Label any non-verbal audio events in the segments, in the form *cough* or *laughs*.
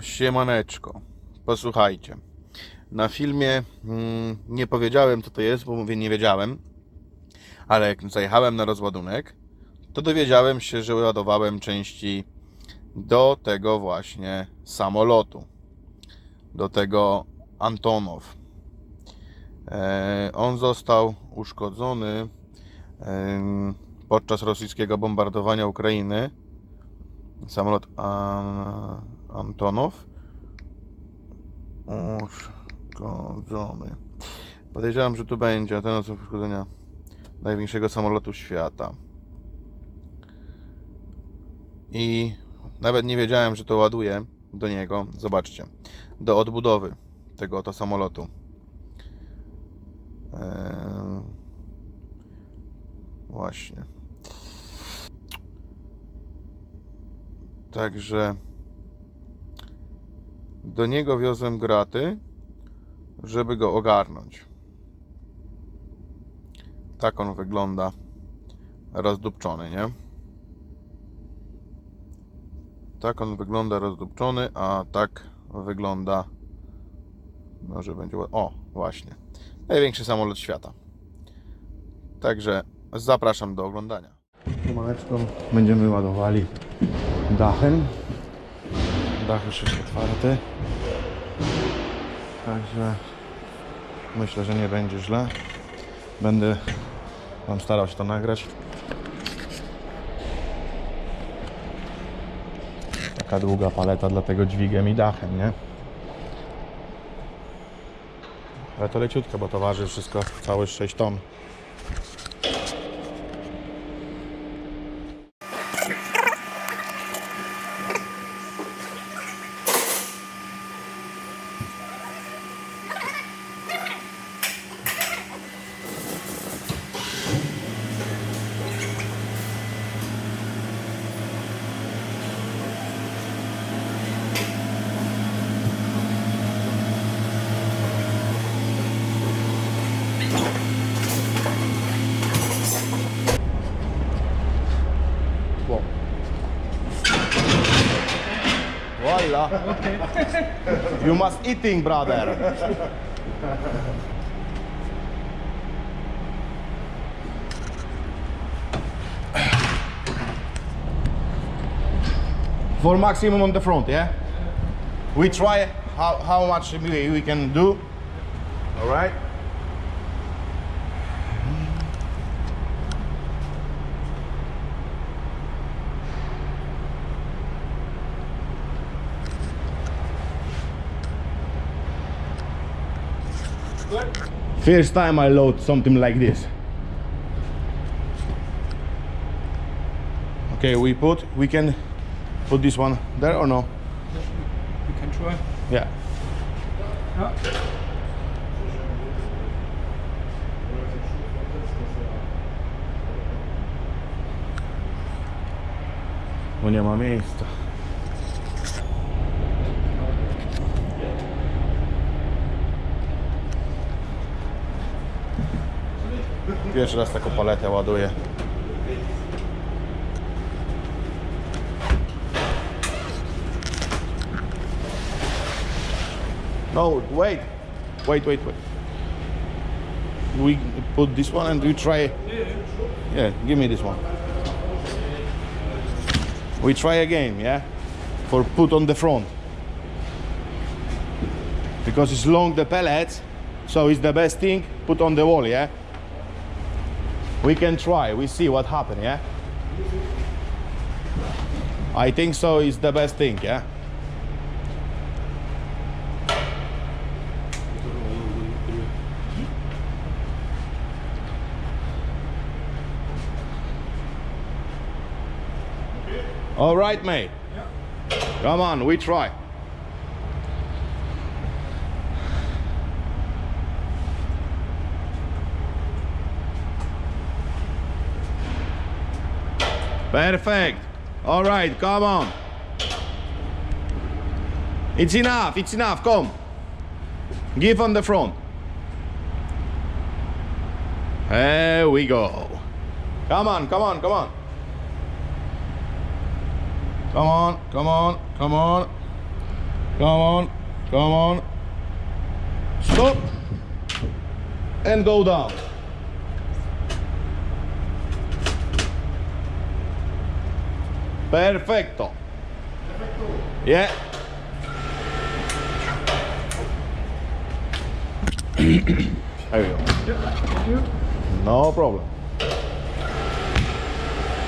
Siemaneczko. Posłuchajcie. Na filmie mm, nie powiedziałem co to jest, bo mówię nie wiedziałem. Ale jak zajechałem na rozładunek, to dowiedziałem się, że ładowałem części do tego właśnie samolotu. Do tego Antonow. E, on został uszkodzony em, podczas rosyjskiego bombardowania Ukrainy. Samolot An- Antonow uszkodzony. Podejrzewam, że tu będzie ten osób uszkodzenia największego samolotu świata. I nawet nie wiedziałem, że to ładuje do niego. Zobaczcie, do odbudowy tego oto samolotu. Eee, właśnie. Także do niego wiozłem graty, żeby go ogarnąć. Tak on wygląda rozdupczony, nie? Tak on wygląda rozdupczony, a tak wygląda może będzie ład- o właśnie największy samolot świata. Także zapraszam do oglądania. Maneczką będziemy ładowali dachem. Dach już jest otwarty. Także myślę, że nie będzie źle. Będę Wam starał się to nagrać. Taka długa paleta, dlatego dźwigiem i dachem, nie? Ale to leciutko, bo to waży wszystko całe 6 ton. Voila. You must eating, brother. For maximum on the front, yeah? We try how, how much we, we can do. All right? First time I load something like this. Okay, we put, we can put this one there or no? You can try. Yeah. Ja. Bo nie ma miejsca. Pierwszy raz taką paletę ładuję. No, wait. Wait, wait, wait. We put this one and we try. Yeah, give me this one. We try again, yeah? For put on the front. Because it's long the pellets, so it's the best thing, put on the wall, yeah? We can try, we see what happen, yeah? I think so is the best thing, yeah? All right, mate. Come on, we try. Perfect. All right, come on. It's enough, it's enough, come. Give on the front. There we go. Come on, come on, come on. Come on, come on, come on. Come on, come on. Stop. And go down. Perfecto. Yeah. there you go. No problem.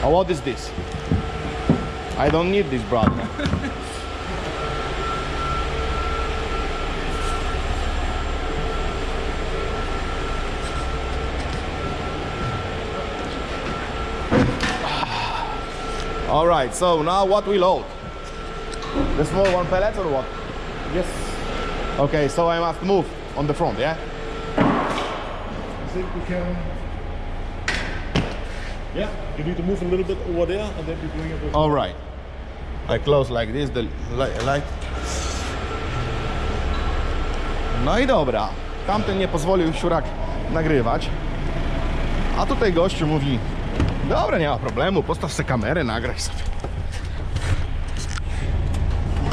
Uh, what is this? I don't need this, brother. *laughs* All right, so now what we load? The small one pellet or what? Yes. Okay, so I must move on the front, yeah? I think we can. Yeah, you need to move a little bit over there and then you bring it over. All right. I close like this, the li- light. No i dobra. Tamten nie pozwolił siurak nagrywać. A tutaj gościu mówi, dobra, nie ma problemu, postaw sobie kamerę, nagraj sobie.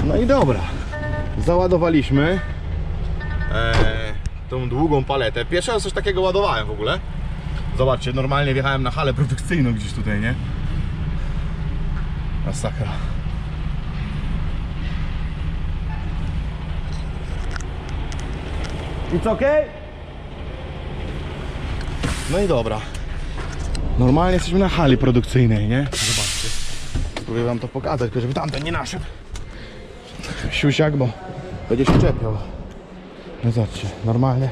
No i dobra. Załadowaliśmy e, tą długą paletę. Pierwszy raz coś takiego ładowałem w ogóle. Zobaczcie, normalnie wjechałem na halę produkcyjną gdzieś tutaj, nie? Masakra. It's okay? No i dobra. Normalnie jesteśmy na hali produkcyjnej, nie? Zobaczcie. Spróbuję wam to pokazać, tylko żeby tamten nie naszedł. Siusiak, bo będzie się czepiał. No zobaczcie, normalnie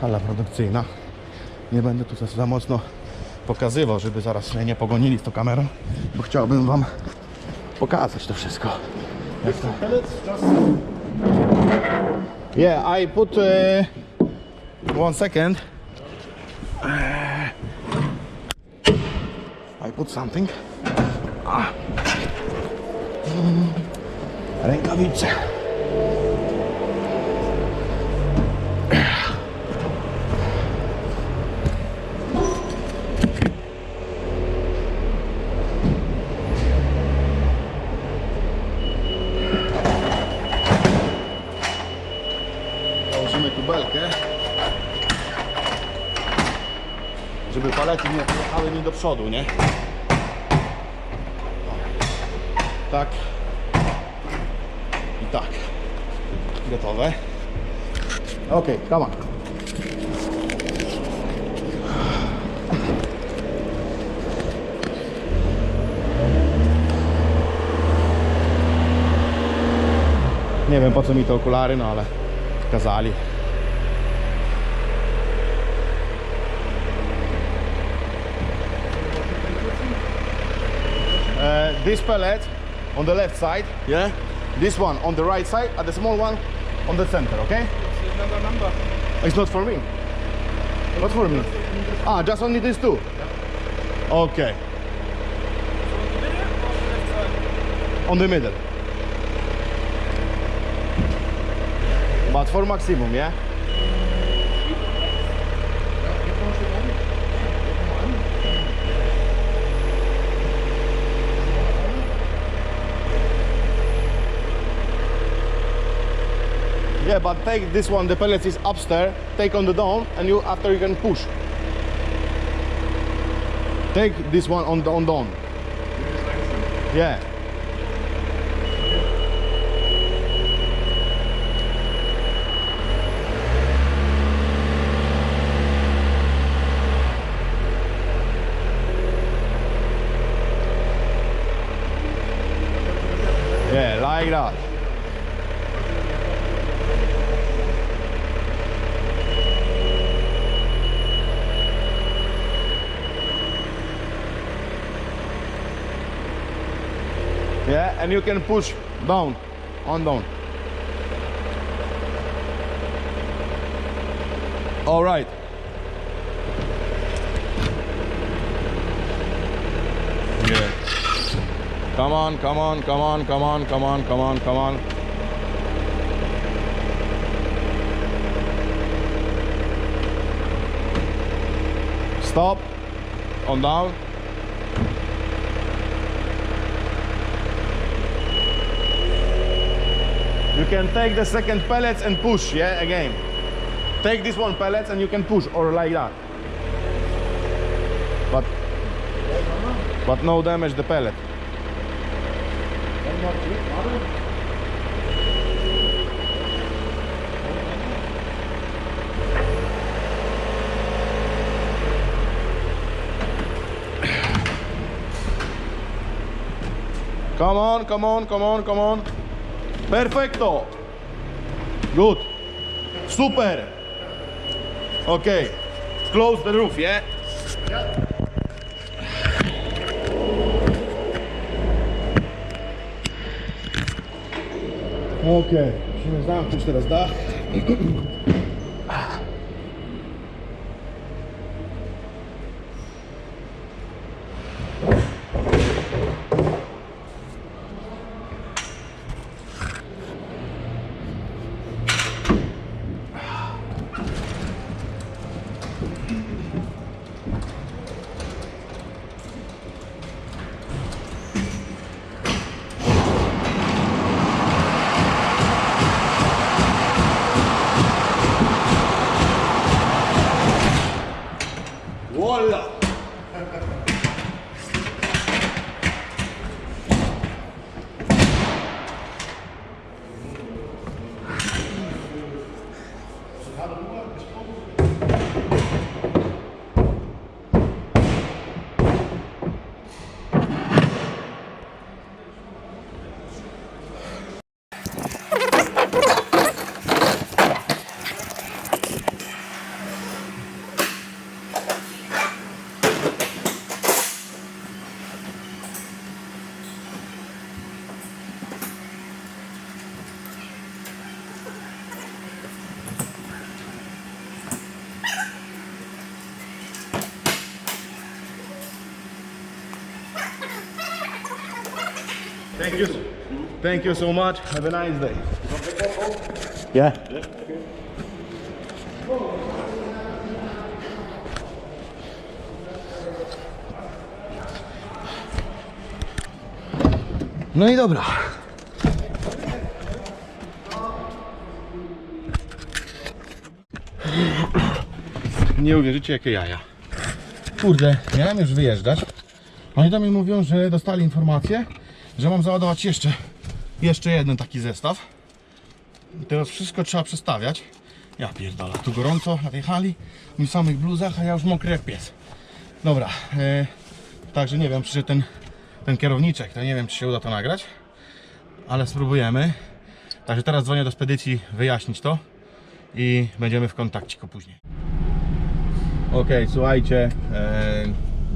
hala produkcyjna. Nie będę tu za- za mocno pokazywał, żeby zaraz mnie nie pogonili z tą kamerą, bo chciałbym wam pokazać to wszystko. Jak to... Yeah, I put uh, one second. Put something. Ah. Mm. Rękawice. Założymy żeby palety nie pojechały mi do przodu, nie? Tak i tak. Gotowe. Ok, come on. Nie wiem po co mi te okulary, no ale kazali. Uh, this pellet on the left side, yeah. This one on the right side, and the small one on the center, okay? It's another number. It's not for me. Not for me. Ah, just only these two. Okay, on the middle. But for maximum, yeah. Yeah, but take this one, the pellets is upstairs, take on the down, and you after you can push. Take this one on the on down. Yeah. Yeah, like that. Yeah, and you can push down, on down. All right. Yeah. Come on, come on, come on, come on, come on, come on, come on. Stop. On down. You can take the second pellets and push, yeah, again. Take this one pellets and you can push, or like that. But, but no damage the pellet. Come on, come on, come on, come on. Perfecto. Good. Super. Okay. Close the roof, yeah? Okej, musimy zamknąć teraz dach. Thank you. Thank you so much. Have a nice day. Yeah. No i dobra. Nie uwierzycie jakie jaja. Kurde, miałem już wyjeżdżać. Oni do mnie mówią, że dostali informację, że mam załadować jeszcze, jeszcze jeden taki zestaw. I teraz wszystko trzeba przestawiać. Ja pierdolę, tu gorąco na tej hali, w samych bluzach, a ja już mokry jak pies. Dobra, e, także nie wiem, czy ten, ten kierowniczek, to nie wiem, czy się uda to nagrać, ale spróbujemy. Także teraz dzwonię do spedycji wyjaśnić to i będziemy w kontakcie później. Okej, słuchajcie, e,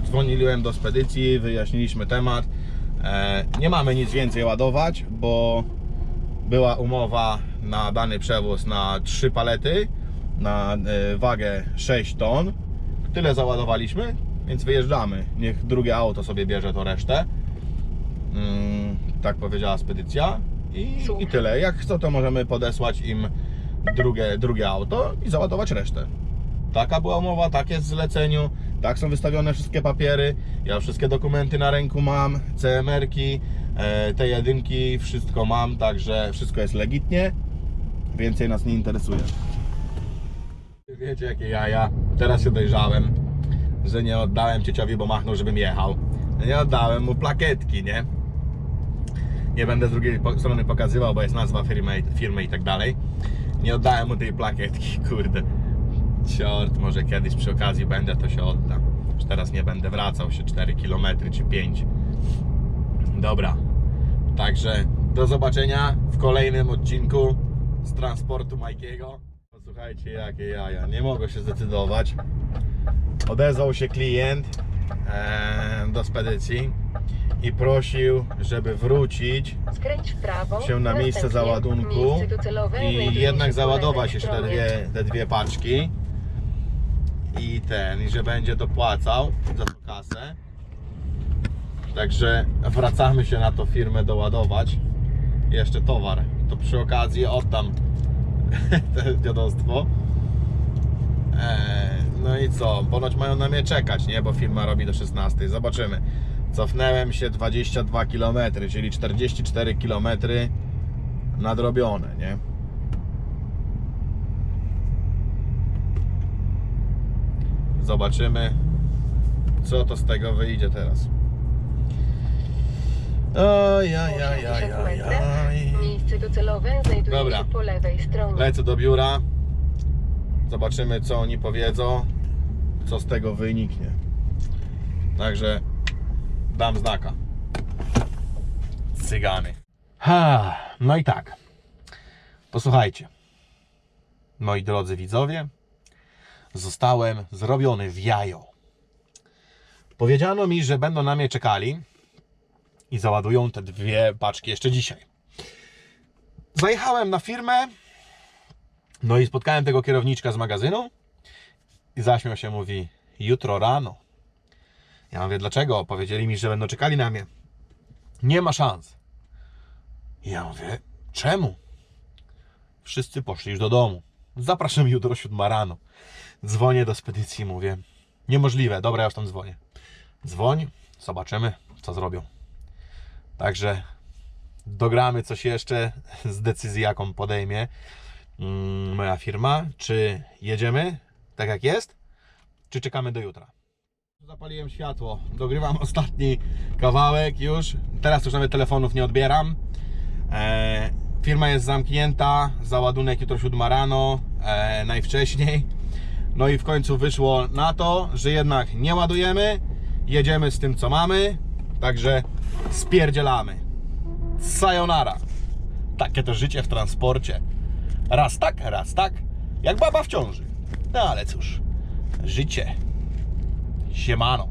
dzwoniłem do spedycji, wyjaśniliśmy temat. E, nie mamy nic więcej ładować, bo była umowa na dany przewóz na 3 palety, na e, wagę 6 ton. Tyle załadowaliśmy, więc wyjeżdżamy. Niech drugie auto sobie bierze to resztę. Mm, tak powiedziała spedycja. I, I tyle. Jak chcą, to możemy podesłać im drugie, drugie auto i załadować resztę. Taka była umowa, tak jest w zleceniu, tak są wystawione wszystkie papiery. Ja wszystkie dokumenty na ręku mam, CMR-ki, e, te jedynki, wszystko mam, także wszystko jest legitnie. Więcej nas nie interesuje. Wiecie jakie jaja, teraz się dojrzałem, że nie oddałem cieciowi, bo machnął, żebym jechał. Nie oddałem mu plakietki, nie? Nie będę z drugiej strony pokazywał, bo jest nazwa firmy, firmy i tak dalej. Nie oddałem mu tej plakietki, *laughs* kurde. Ciort, może kiedyś przy okazji będę, to się odda. Już teraz nie będę wracał się 4 km czy 5. Dobra. Także do zobaczenia w kolejnym odcinku z transportu Majkiego. Posłuchajcie, jakie jaja. Nie mogę się zdecydować. Odezwał się klient e, do spedycji i prosił, żeby wrócić prawo. się na miejsce załadunku i jednak załadować jeszcze te dwie, te dwie paczki i ten, i że będzie dopłacał za tą kasę. Także wracamy się na to firmę doładować. Jeszcze towar. To przy okazji oddam *laughs* te dziadostwo. Eee, no i co? Ponoć mają na mnie czekać, nie? Bo firma robi do 16. Zobaczymy. Cofnąłem się 22 km, czyli 44 km nadrobione, nie? Zobaczymy, co to z tego wyjdzie teraz. Oj, oj, oj, oj, 80 oj, metrów. oj. Miejsce docelowe znajduje Dobra. się po lewej stronie. Lecę do biura. Zobaczymy, co oni powiedzą, co z tego wyniknie. Także dam znaka. Cygany. Ha, no i tak. Posłuchajcie. Moi drodzy widzowie, zostałem zrobiony w jajo. Powiedziano mi, że będą na mnie czekali i załadują te dwie paczki jeszcze dzisiaj. Zajechałem na firmę, no i spotkałem tego kierowniczka z magazynu i zaśmiał się, mówi, jutro rano. Ja mówię, dlaczego? Powiedzieli mi, że będą czekali na mnie. Nie ma szans. I ja mówię, czemu? Wszyscy poszli już do domu. Zapraszam jutro o 7 rano. Dzwonię do spedycji, mówię, niemożliwe, dobra, ja już tam dzwonię. Dzwoń, zobaczymy, co zrobią. Także dogramy coś jeszcze z decyzji, jaką podejmie mm, moja firma. Czy jedziemy tak jak jest, czy czekamy do jutra? Zapaliłem światło, dogrywam *laughs* ostatni kawałek już. Teraz już nawet telefonów nie odbieram. E, firma jest zamknięta, załadunek jutro 7 rano, e, najwcześniej. No i w końcu wyszło na to, że jednak nie ładujemy, jedziemy z tym co mamy, także spierdzielamy. Sayonara. Takie to życie w transporcie. Raz tak, raz tak, jak baba w ciąży. No ale cóż, życie. Siemano.